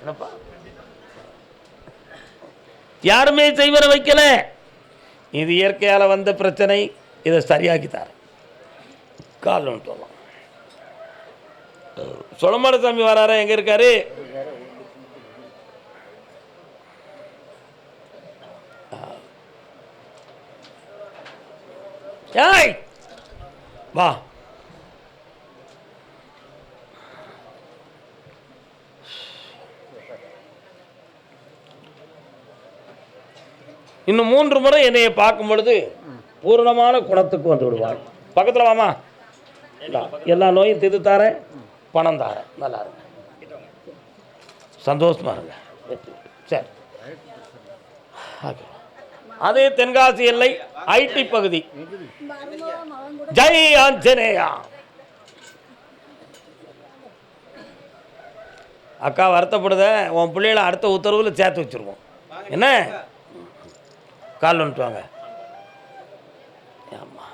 என்னப்பா? யாருமே செய்வர வைக்கல. இது இயற்கையால் வந்த பிரச்சனை. இதை சரியாக்கி தரேன் கால் சொல்லலாம் சொலமாட சாமி வராரா? எங்கே இருக்காரு? ஏய்! வா. இன்னும் மூன்று முறை என்னையை பார்க்கும் பொழுது பூரணமான குணத்துக்கு வந்து விடுவாங்க பக்கத்தில் வாமா. எல்லா நோயும் திது தாரேன். பணம் தாரேன். நல்லா இருங்க. சந்தோஷமா இருங்க. சரி. ஓகே. அதே தென்காசி எல்லை ஐடி பகுதி. ஜெய் ஆஞ்சநேயா. அக்கா வருத்தப்படுத உன் பிள்ளைகளை அடுத்த உத்தரவில் சேர்த்து வச்சுருவோம். என்ன? கால் வந்துட்டு வாங்க ஆமா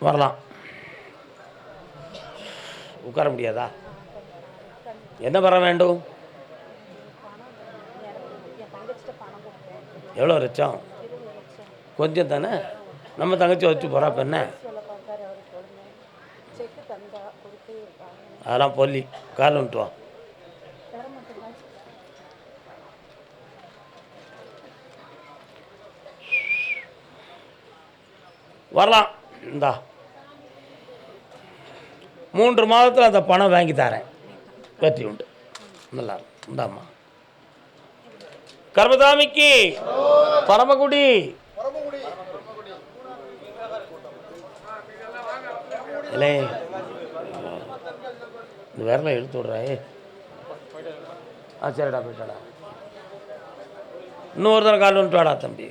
வரலாம். உட்கார முடியாதா? என்ன வர வேண்டும்? எவ்வளோ லட்சம் கொஞ்சம் தானே? நம்ம தங்கச்சி வச்சு போகிறா இப்போ என்ன? அதெல்லாம் பொல்லி கால் வந்துட்டு வரலாம். இந்தா. மூன்று மாதத்தில் அந்த பணம் வாங்கி தரேன். வெற்றி உண்டு. நல்லா இந்தாம்மா. கர்மதாமிக்கு. பரமக்குடி இல்லை இந்த விரல இழுத்து விட்றாயே ஆ சரிடா போயிட்டாடா இன்னொரு தடவை கால் வந்துட்டு வாடா தம்பி.